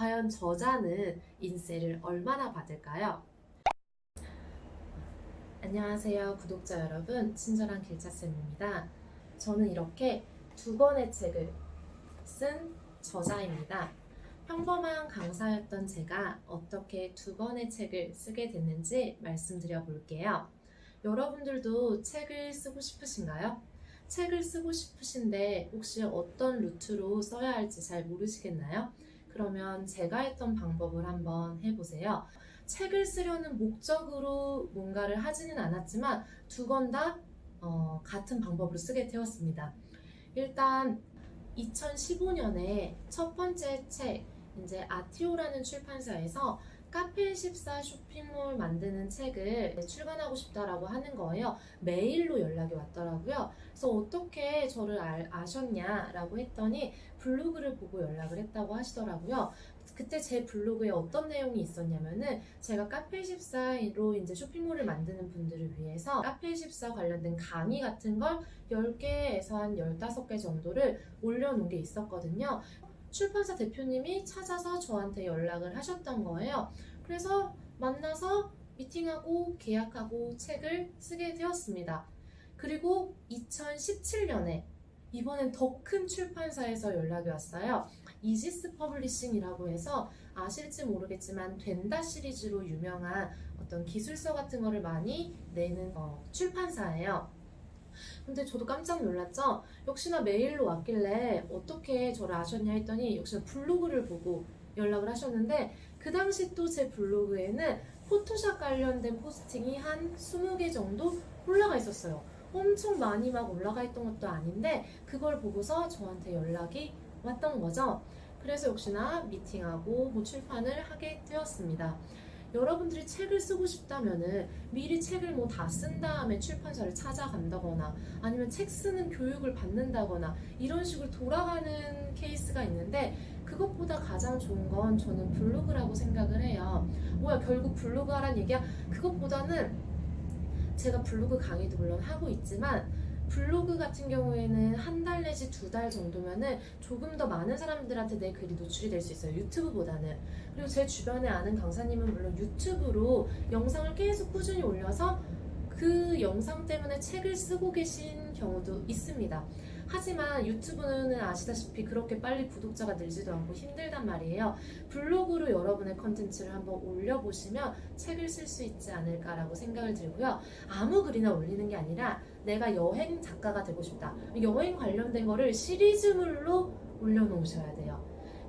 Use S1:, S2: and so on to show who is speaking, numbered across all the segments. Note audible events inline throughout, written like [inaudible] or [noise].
S1: 과연 저자는 인세를 얼마나 받을까요? 안녕하세요, 구독자 여러분. 친절한 길차쌤입니다. 저는 이렇게 두 권의 책을 쓴 저자입니다. 평범한 강사였던 제가 어떻게 두 권의 책을 쓰게 됐는지 말씀드려 볼게요. 여러분들도 책을 쓰고 싶으신가요? 책을 쓰고 싶으신데 혹시 어떤 루트로 써야 할지 잘 모르시겠나요? 그러면 제가 했던 방법을 한번 해보세요. 책을 쓰려는 목적으로 뭔가를 하지는 않았지만 두권다 어, 같은 방법으로 쓰게 되었습니다. 일단 2015년에 첫 번째 책 이제 아티오라는 출판사에서 카페 14 쇼핑몰 만드는 책을 출간하고 싶다라고 하는 거예요. 메일로 연락이 왔더라고요. 그래서 어떻게 저를 알- 아셨냐라고 했더니 블로그를 보고 연락을 했다고 하시더라고요. 그때 제 블로그에 어떤 내용이 있었냐면은 제가 카페14로 이제 쇼핑몰을 만드는 분들을 위해서 카페14 관련된 강의 같은 걸 10개에서 한 15개 정도를 올려놓은 게 있었거든요. 출판사 대표님이 찾아서 저한테 연락을 하셨던 거예요. 그래서 만나서 미팅하고 계약하고 책을 쓰게 되었습니다. 그리고 2017년에 이번엔 더 큰 출판사에서 연락이 왔어요. 이지스 퍼블리싱이라고 해서 아실지 모르겠지만 된다 시리즈로 유명한 어떤 기술서 같은 거를 많이 내는 어, 출판사예요. 근데 저도 깜짝 놀랐죠. 역시나 메일로 왔길래 어떻게 저를 아셨냐 했더니 역시나 블로그를 보고 연락을 하셨는데 그 당시 또 제 블로그에는 포토샵 관련된 포스팅이 한 20개 정도 올라가 있었어요. 엄청 많이 막 올라가 있던 것도 아닌데 그걸 보고서 저한테 연락이 왔던 거죠. 그래서 역시나 미팅하고 뭐 출판을 하게 되었습니다. 여러분들이 책을 쓰고 싶다면은 미리 책을 뭐 다 쓴 다음에 출판사를 찾아간다거나 아니면 책 쓰는 교육을 받는다거나 이런 식으로 돌아가는 케이스가 있는데 그것보다 가장 좋은 건 저는 블로그라고 생각을 해요. 뭐야 결국 블로그 하란 얘기야? 그것보다는 제가 블로그 강의도 물론 하고 있지만 블로그 같은 경우에는 한 달 내지 두 달 정도면은 조금 더 많은 사람들한테 내 글이 노출이 될 수 있어요. 유튜브보다는. 그리고 제 주변에 아는 강사님은 물론 유튜브로 영상을 계속 꾸준히 올려서 그 영상 때문에 책을 쓰고 계신 경우도 있습니다. 하지만 유튜브는 아시다시피 그렇게 빨리 구독자가 늘지도 않고 힘들단 말이에요. 블로그로 여러분의 컨텐츠를 한번 올려보시면 책을 쓸 수 있지 않을까라고 생각을 들고요. 아무 글이나 올리는 게 아니라 내가 여행 작가가 되고 싶다. 여행 관련된 거를 시리즈물로 올려놓으셔야 돼요.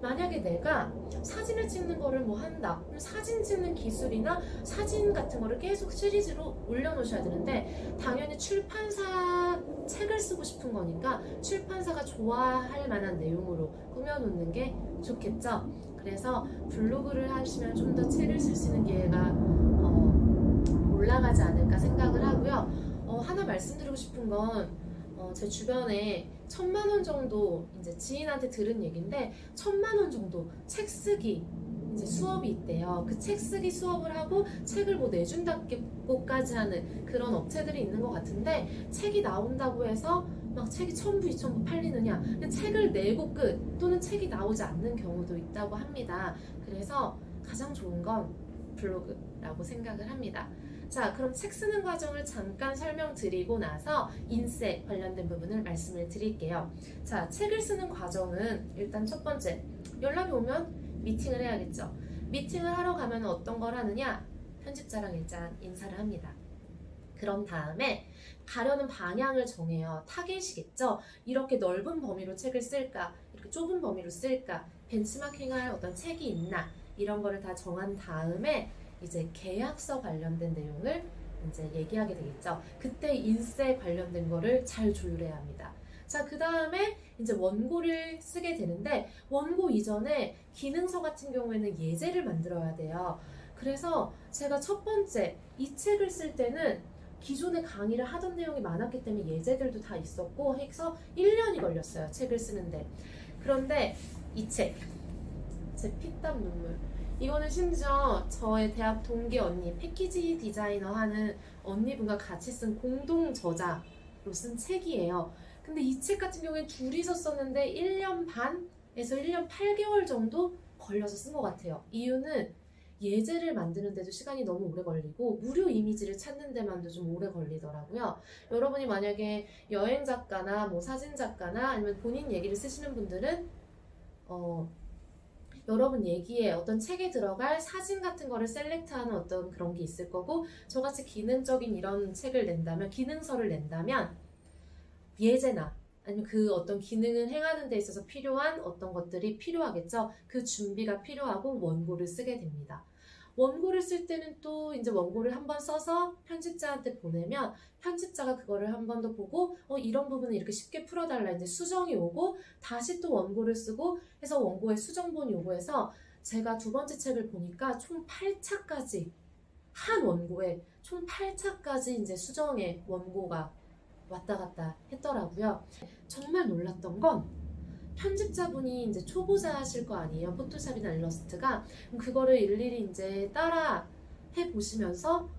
S1: 만약에 내가 사진을 찍는 거를 뭐 한다. 그럼 사진 찍는 기술이나 사진 같은 거를 계속 시리즈로 올려놓으셔야 되는데 당연히 출판사 책을 쓰고 싶은 거니까 출판사가 좋아할 만한 내용으로 꾸며놓는 게 좋겠죠. 그래서 블로그를 하시면 좀 더 책을 쓸 수 있는 기회가 어, 올라가지 않을까 생각을 하고요. 어, 하나 말씀드리고 싶은 건 어, 제 주변에 천만 원 정도 이제 지인한테 들은 얘기인데 천만 원 정도 책 쓰기 이제 수업이 있대요. 그 책 쓰기 수업을 하고 책을 뭐 내준다고까지 하는 그런 업체들이 있는 것 같은데 책이 나온다고 해서 막 책이 천부 이천부 팔리느냐? 책을 내고 끝 또는 책이 나오지 않는 경우도 있다고 합니다. 그래서 가장 좋은 건 블로그라고 생각을 합니다. 자, 그럼 책 쓰는 과정을 잠깐 설명드리고 나서 인쇄 관련된 부분을 말씀을 드릴게요. 자, 책을 쓰는 과정은 일단 첫 번째, 연락이 오면 미팅을 해야겠죠. 미팅을 하러 가면 어떤 걸 하느냐? 편집자랑 일단 인사를 합니다. 그런 다음에 가려는 방향을 정해요. 타겟이겠죠? 이렇게 넓은 범위로 책을 쓸까? 이렇게 좁은 범위로 쓸까? 벤치마킹할 어떤 책이 있나? 이런 거를 다 정한 다음에 이제 계약서 관련된 내용을 이제 얘기하게 되겠죠. 그때 인세 관련된 거를 잘 조율해야 합니다. 자, 그 다음에 이제 원고를 쓰게 되는데, 원고 이전에 기능서 같은 경우에는 예제를 만들어야 돼요. 그래서 제가 첫 번째 이 책을 쓸 때는 기존에 강의를 하던 내용이 많았기 때문에 예제들도 다 있었고 해서 1년이 걸렸어요. 책을 쓰는데. 그런데 이 책, 제 피땀 눈물. 이거는 심지어 저의 대학 동기 언니, 패키지 디자이너 하는 언니분과 같이 쓴 공동 저자로 쓴 책이에요. 근데 이 책 같은 경우에 둘이서 썼는데 1년 반에서 1년 8개월 정도 걸려서 쓴 것 같아요. 이유는 예제를 만드는데도 시간이 너무 오래 걸리고 무료 이미지를 찾는 데만도 좀 오래 걸리더라고요. 여러분이 만약에 여행 작가나 뭐 사진 작가나 아니면 본인 얘기를 쓰시는 분들은 어, 여러분 얘기에 어떤 책에 들어갈 사진 같은 거를 셀렉트하는 어떤 그런 게 있을 거고 저같이 기능적인 이런 책을 낸다면 기능서를 낸다면 예제나 아니면 그 어떤 기능을 행하는 데 있어서 필요한 어떤 것들이 필요하겠죠. 그 준비가 필요하고 원고를 쓰게 됩니다. 원고를 쓸 때는 또 이제 원고를 한번 써서 편집자한테 보내면 편집자가 그거를 한 번 더 보고 어 이런 부분은 이렇게 쉽게 풀어달라 이제 수정이 오고 다시 또 원고를 쓰고 해서 원고에 수정본이 오고 해서 제가 두 번째 책을 보니까 총 8차까지 한 원고에 총 8차까지 이제 수정의 원고가 왔다 갔다 했더라고요. 정말 놀랐던 건 편집자분이 이제 초보자실 거 아니에요. 포토샵이나 일러스트가 그거를 일일이 이제 따라 해 보시면서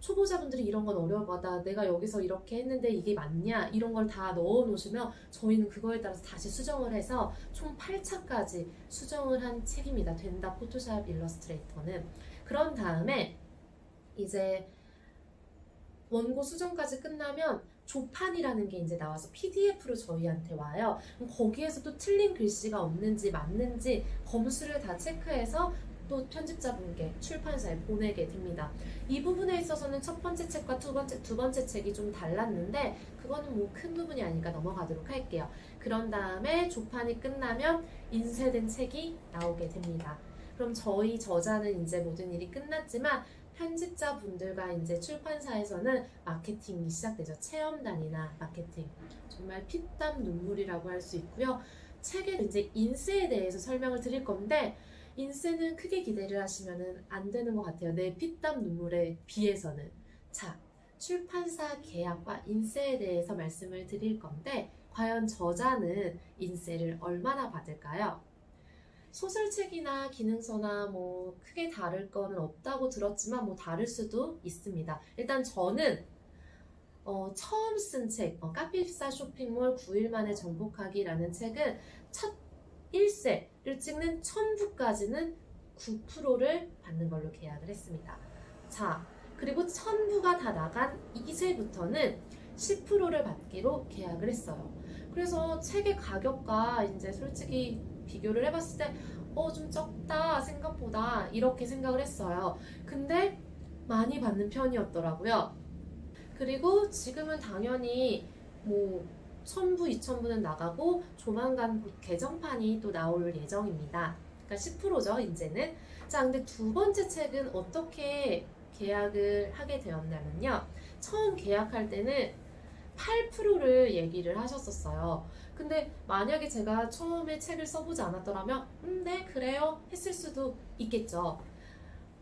S1: 초보자분들이 이런 건 어려워하다. 내가 여기서 이렇게 했는데 이게 맞냐? 이런 걸 다 넣어 놓으시면 저희는 그거에 따라서 다시 수정을 해서 총 8차까지 수정을 한 책입니다. 된다 포토샵 일러스트레이터는. 그런 다음에 이제 원고 수정까지 끝나면 조판이라는 게 이제 나와서 PDF로 저희한테 와요. 그럼 거기에서 또 틀린 글씨가 없는지 맞는지 검수를 다 체크해서 또 편집자분께 출판사에 보내게 됩니다. 이 부분에 있어서는 첫 번째 책과 두 번째 두 번째 책이 좀 달랐는데 그거는 뭐 큰 부분이 아니니까 넘어가도록 할게요. 그런 다음에 조판이 끝나면 인쇄된 책이 나오게 됩니다. 그럼 저희 저자는 이제 모든 일이 끝났지만 편집자분들과 이제 출판사에서는 마케팅이 시작되죠. 체험단이나 마케팅. 정말 피땀 눈물이라고 할 수 있고요. 책에 이제 인쇄에 대해서 설명을 드릴 건데 인쇄는 크게 기대를 하시면 안 되는 것 같아요. 내 피땀 눈물에 비해서는. 자, 출판사 계약과 인쇄에 대해서 말씀을 드릴 건데 과연 저자는 인쇄를 얼마나 받을까요? 소설책이나 기능서나 뭐 크게 다를 거는 없다고 들었지만 뭐 다를 수도 있습니다. 일단 저는 어, 처음 쓴 책, 어, 카피사 쇼핑몰 9일 만에 정복하기라는 책은 첫 1세를 찍는 1000부까지는 9%를 받는 걸로 계약을 했습니다. 자, 그리고 1000부가 다 나간 2세부터는 10%를 받기로 계약을 했어요. 그래서 책의 가격과 이제 솔직히 비교를 해봤을 때, 어, 좀 적다, 생각보다. 이렇게 생각을 했어요. 근데 많이 받는 편이었더라고요. 그리고 지금은 당연히 뭐, 1000부, 2000부는 나가고 조만간 곧 개정판이 또 나올 예정입니다. 그러니까 10%죠, 이제는. 자, 근데 두 번째 책은 어떻게 계약을 하게 되었냐면요. 처음 계약할 때는 8%를 얘기를 하셨었어요. 근데 만약에 제가 처음에 책을 써보지 않았더라면, 음, 네, 그래요. 했을 수도 있겠죠.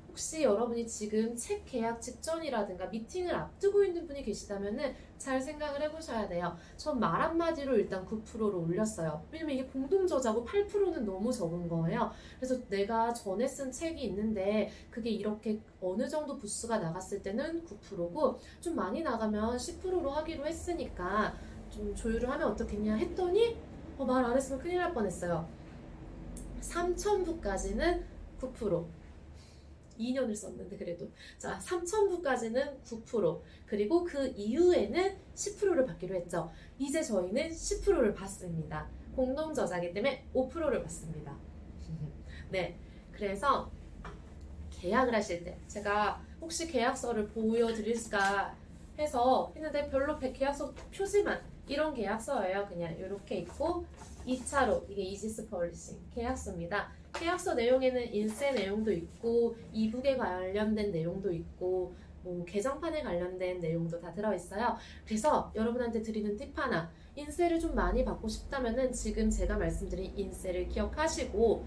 S1: 혹시 여러분이 지금 책 계약 직전이라든가 미팅을 앞두고 있는 분이 계시다면은 잘 생각을 해보셔야 돼요. 전 말 한마디로 일단 9%로 올렸어요. 왜냐면 이게 공동 저자고 8%는 너무 적은 거예요. 그래서 내가 전에 쓴 책이 있는데 그게 이렇게 어느 정도 부수가 나갔을 때는 9%고 좀 많이 나가면 10%로 하기로 했으니까 좀 조율을 하면 어떻겠냐 했더니 어, 말 안 했으면 큰일 날 뻔했어요. 3,000부까지는 9%. 2년을 썼는데 그래도 자 3,000부까지는 9% 그리고 그 이후에는 10%를 받기로 했죠. 이제 저희는 10%를 받습니다. 공동 저자기 때문에 5%를 받습니다. [laughs] 네, 그래서 계약을 하실 때 제가 혹시 계약서를 보여드릴까 해서 했는데 별로 배- 계약서 표지만 이런 계약서예요. 그냥 이렇게 있고 2차로 이게 이지스 펄리싱 계약서입니다. 계약서 내용에는 인쇄 내용도 있고 이북에 관련된 내용도 있고 뭐 개정판에 관련된 내용도 다 들어있어요. 그래서 여러분한테 드리는 팁 하나 인쇄를 좀 많이 받고 싶다면은 지금 제가 말씀드린 인쇄를 기억하시고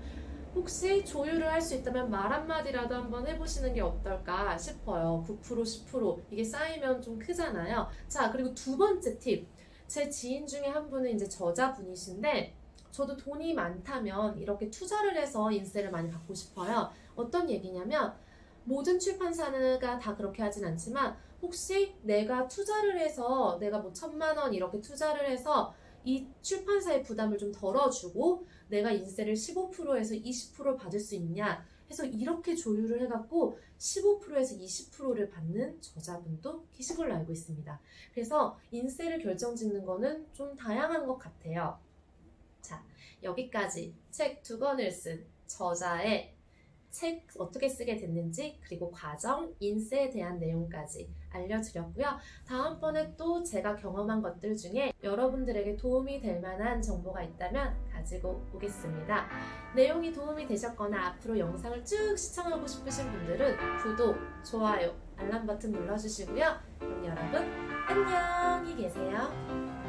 S1: 혹시 조율을 할 수 있다면 말 한마디라도 한번 해보시는 게 어떨까 싶어요. 9% 10% 이게 쌓이면 좀 크잖아요. 자 그리고 두 번째 팁. 제 지인 중에 한 분은 이제 저자분이신데 저도 돈이 많다면 이렇게 투자를 해서 인세를 많이 받고 싶어요. 어떤 얘기냐면 모든 출판사가 다 그렇게 하진 않지만 혹시 내가 투자를 해서 내가 뭐 천만 원 이렇게 투자를 해서 이 출판사의 부담을 좀 덜어주고 내가 인세를 15%에서 20% 받을 수 있냐 해서 이렇게 조율을 해갖고 15%에서 20%를 받는 저자분도 계신 걸로 알고 있습니다. 그래서 인세를 결정짓는 거는 좀 다양한 것 같아요. 자, 여기까지 책 두 권을 쓴 저자의 책 어떻게 쓰게 됐는지 그리고 과정, 인세에 대한 내용까지 알려드렸고요. 다음번에 또 제가 경험한 것들 중에 여러분들에게 도움이 될 만한 정보가 있다면 가지고 오겠습니다. 내용이 도움이 되셨거나 앞으로 영상을 쭉 시청하고 싶으신 분들은 구독, 좋아요, 알람 버튼 눌러주시고요. 그럼 여러분 안녕히 계세요.